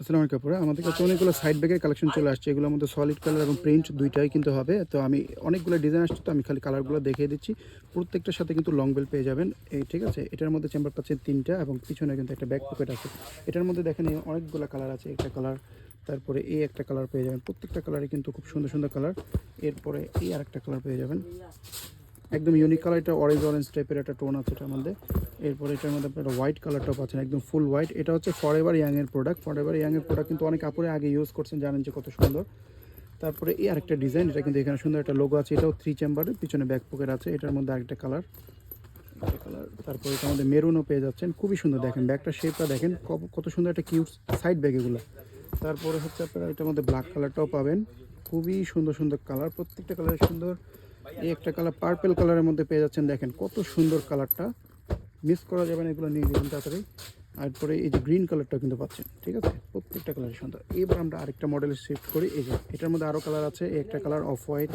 আসসালামু আপুরা। আমাদের কাছে অনেকগুলো সাইড ব্যাগের কালেকশন চলে আসছে। এগুলোর মধ্যে সলিড কালার এবং প্রিন্ট দুইটাই কিন্তু হবে। তো আমি অনেকগুলো ডিজাইন আসছে, তো আমি খালি কালারগুলো দেখিয়ে দিচ্ছি। প্রত্যেকটার সাথে কিন্তু লং বেল পেয়ে যাবেন। এই ঠিক আছে? এটার মধ্যে চেম্বার পাচ্ছেন তিনটা এবং পিছনে কিন্তু একটা ব্যাক পকেট আছে। এটার মধ্যে দেখেন অনেকগুলো কালার আছে। একটা কালার তারপরে এই একটা কালার পেয়ে যাবেন। প্রত্যেকটা কালারই কিন্তু খুব সুন্দর সুন্দর কালার এরপরে এই আরেকটা কালার পেয়ে যাবেন। একদম ইউনিক কালার এটা অরেঞ্জ অরেঞ্জ টাইপের একটা টোন আছে এটার মধ্যে। এরপরে এটার মধ্যে আপনারা হোয়াইট কালারটাও পাচ্ছেন একদম ফুল হোয়াইট এটা হচ্ছে ফর এভার ইয়াংয়ের প্রোডাক্ট ফর এভার ইয়াংয়ের প্রোডাক্ট কিন্তু অনেক কাপড়ে আগে ইউজ করছেন, জানেন যে কত সুন্দর। তারপরে এই আরেকটা ডিজাইন এটা কিন্তু এখানে সুন্দর একটা লোগো আছে, এটাও থ্রি চেম্বারের পিছনে ব্যাক পকেট আছে, এটার মধ্যে আরেকটা কালার কালার তারপরে এটা মধ্যে মেরুনও পেয়ে যাচ্ছেন, খুবই সুন্দর দেখেন ব্যাগটা শেপটা দেখেন কত- সুন্দর একটা কিউট সাইড ব্যাগ এগুলো। তারপরে হচ্ছে আপনারা এটার মধ্যে ব্ল্যাক কালারটাও পাবেন, খুবই সুন্দর সুন্দর কালার প্রত্যেকটা কালার সুন্দর এই একটা কালার পার্পেল কালারের মধ্যে পেয়ে যাচ্ছেন, দেখেন কত সুন্দর কালারটা। মিস করা যাবে না, এগুলো নিয়ে নেবেন তাড়াতাড়ি। তারপরে এই যে গ্রিন কালারটাও কিন্তু পাচ্ছেন, ঠিক আছে? প্রত্যেকটা কালার সুন্দর। এবার আমরা আরেকটা মডেল শিফট করি, এই যে এটার মধ্যে আরও কালার আছে একটা কালার অফ হোয়াইট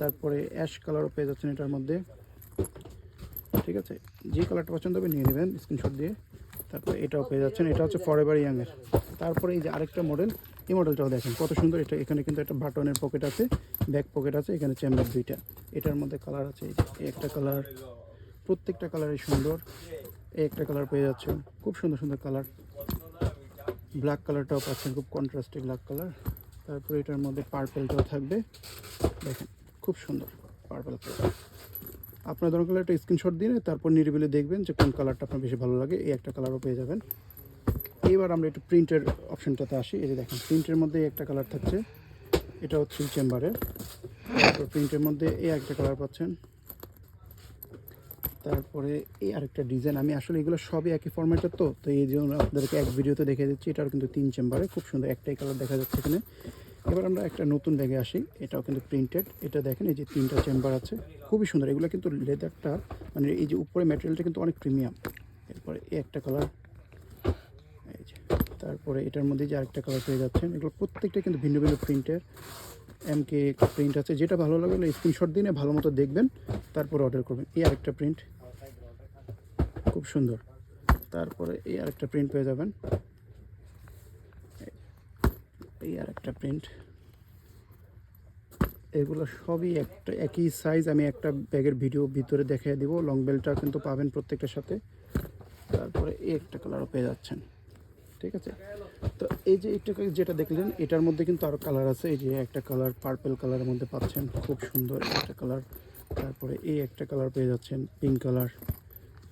তারপরে অ্যাশ কালারও পেয়ে যাচ্ছেন এটার মধ্যে। ঠিক আছে? যে কালারটা পছন্দ হবে নিয়ে নেবেন স্ক্রিনশট দিয়ে। তারপরে এটাও পেয়ে যাচ্ছেন। এটা হচ্ছে ফর এভার ইয়াংয়ের তারপরে এই যে আরেকটা মডেল এই মডেলটাও দেখেন, কত সুন্দর। এটা এখানে কিন্তু একটা বাটনের পকেট আছে ব্যাক পকেট আছে, এখানে চেম্বার দুইটা। এটার মধ্যে কালার আছে, এই একটা কালার প্রত্যেকটা কালারই সুন্দর। এই একটা কালার পেয়ে যাচ্ছেন। খুব সুন্দর সুন্দর কালার ব্ল্যাক কালারটাও পাচ্ছেন, খুব কন্ট্রাস্টে ব্ল্যাক কালার তারপরে এটার মধ্যে পার্পেলটাও থাকবে। দেখেন, খুব সুন্দর পার্পেল কালার আপনার দরকার হলে একটা স্ক্রিনশট দিন তারপর নিরিবিলি দেখবেন যে কোন কালারটা আপনার বেশি ভালো লাগে, এই একটা কালারও পেয়ে যাবেন। এইবার আমরা একটু প্রিন্টের অপশনটাতে আসি, এই যে দেখেন প্রিন্টের মধ্যে একটা কালার থাকছে, এটাও থ্রি চেম্বারের তারপর প্রিন্টের মধ্যে এই একটা কালার পাচ্ছেন। তারপরে এই আরেকটা ডিজাইন আমি আসলে এগুলো সবই একই ফরম্যাটের তো তো এই জন্য আপনাদেরকে এক ভিডিওতে দেখে দিচ্ছি, এটাও কিন্তু তিন চেম্বারে খুব সুন্দর একটাই কালার দেখা যাচ্ছে এখানে। এবার আমরা একটা নতুন ব্যাগে আসি। এটাও কিন্তু প্রিন্টেড এটা দেখেন, এই যে তিনটা চেম্বার আছে। খুবই সুন্দর। এগুলো কিন্তু লেদারটা মানে এই যে উপরে ম্যাটেরিয়ালটা কিন্তু অনেক প্রিমিয়াম এরপরে এই একটা কালার এই যে তারপরে এটার মধ্যে যে আরেকটা কালার পেয়ে যাচ্ছেন। এগুলো প্রত্যেকটা কিন্তু ভিন্ন ভিন্ন প্রিন্টের এম কে প্রিন্ট আছে। যেটা ভালো লাগলে স্ক্রিনশট দিনে ভালো মতো দেখবেন। তারপর অর্ডার করবেন। এই আরেকটা প্রিন্ট খুব সুন্দর। তারপরে এই আরেকটা প্রিন্ট পেয়ে যাবেন। এই আর একটা প্রিন্ট এগুলো সবই একটা, একই সাইজ আমি একটা ব্যাগের ভিডিও ভিতরে দেখিয়ে দিব। লং বেলটা কিন্তু পাবেন প্রত্যেকটার সাথে। তারপরে এই একটা কালারও পেয়ে যাচ্ছেন। ঠিক আছে? তো এই যে এটা যেটা দেখলেন, এটার মধ্যে কিন্তু আরও কালার আছে। এই যে একটা কালার পার্পেল কালারের মধ্যে পাচ্ছেন। খুব সুন্দর একটা কালার তারপরে এই একটা কালার পেয়ে যাচ্ছেন পিঙ্ক কালার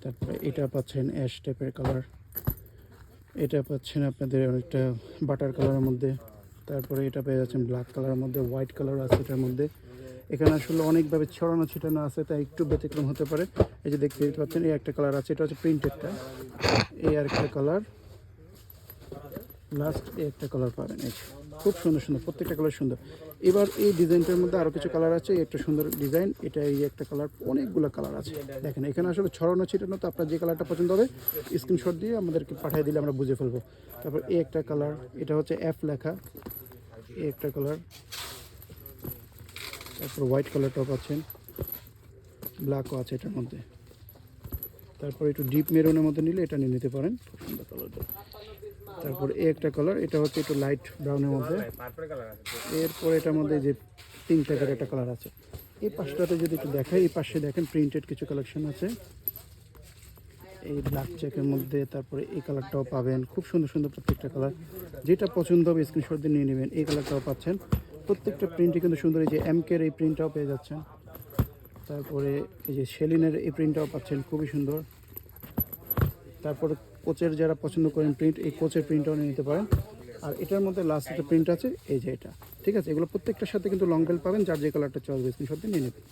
তারপরে এটা পাচ্ছেন অ্যাশ টাইপের কালার এটা পাচ্ছেন আপনাদের অনেকটা বাটার কালারের মধ্যে। তারপরে এটা পেয়ে যাচ্ছেন ব্ল্যাক কালারের মধ্যে হোয়াইট কালার আছে এটার মধ্যে। এখানে আসলে অনেকভাবে ছড়ানো ছিটানো আছে, তাই একটু ব্যতিক্রম হতে পারে। এই যে দেখতে পাচ্ছেন, এই একটা কালার আছে, এটা হচ্ছে প্রিন্টেডটা এই আর একটা কালার লাস্ট এই একটা কালার পাবেন, এই। খুব সুন্দর সুন্দর, প্রত্যেকটা কালার সুন্দর। এবার এই ডিজাইনটার মধ্যে আরও কিছু কালার আছে একটা সুন্দর ডিজাইন এটা এই একটা কালার অনেকগুলো কালার আছে। দেখেন, এখানে আসলে ছড়ানো ছিটানো তো আপনার যে কালারটা পছন্দ হবে স্ক্রিনশট দিয়ে আমাদেরকে পাঠিয়ে দিলে আমরা বুঝে ফেলব। তারপর এই একটা কালার এটা হচ্ছে অ্যাপ লেখা, এই একটা কালার তারপর হোয়াইট কালার কালারটাও পাচ্ছেন ব্ল্যাকও আছে এটার মধ্যে। তারপর একটু ডিপ মেরুনের মধ্যে নিলে এটা নিয়ে নিতে পারেন, খুব সুন্দর কালারটা তারপর এই একটা কালার এটা হচ্ছে একটু লাইট ব্রাউনের মধ্যে। এরপর এটার মধ্যে যে পিঙ্ক টাইপের একটা কালার আছে। এই পাশটাতে যদি একটু দেখাই, এই পাশে দেখেন প্রিন্টেড কিছু কালেকশন আছে। এই ব্ল্যাক চেকের মধ্যে তারপরে এই কালারটাও পাবেন। খুব সুন্দর সুন্দর প্রত্যেকটা কালার যেটা পছন্দ হবে স্ক্রিনশট দিয়ে নিয়ে নেবেন, এই কালারটাও পাচ্ছেন। প্রত্যেকটা প্রিন্টই কিন্তু সুন্দর এই যে এমকের এই প্রিন্টটাও পেয়ে যাচ্ছেন। তারপরে এই যে সেলিনের এই প্রিন্টটাও পাচ্ছেন, খুবই সুন্দর। তারপরে কোচের যারা পছন্দ করেন প্রিন্ট এই কোচের প্রিন্টটাও নিয়ে নিতে পারেন। আর এটার মধ্যে লাস্ট একটা প্রিন্ট আছে, এই যে এটা। ঠিক আছে? এগুলো প্রত্যেকটার সাথে কিন্তু লং বেল পাবেন, যার যে কালারটা চয়েস স্ক্রিনশট দিয়ে নিয়ে নেবেন।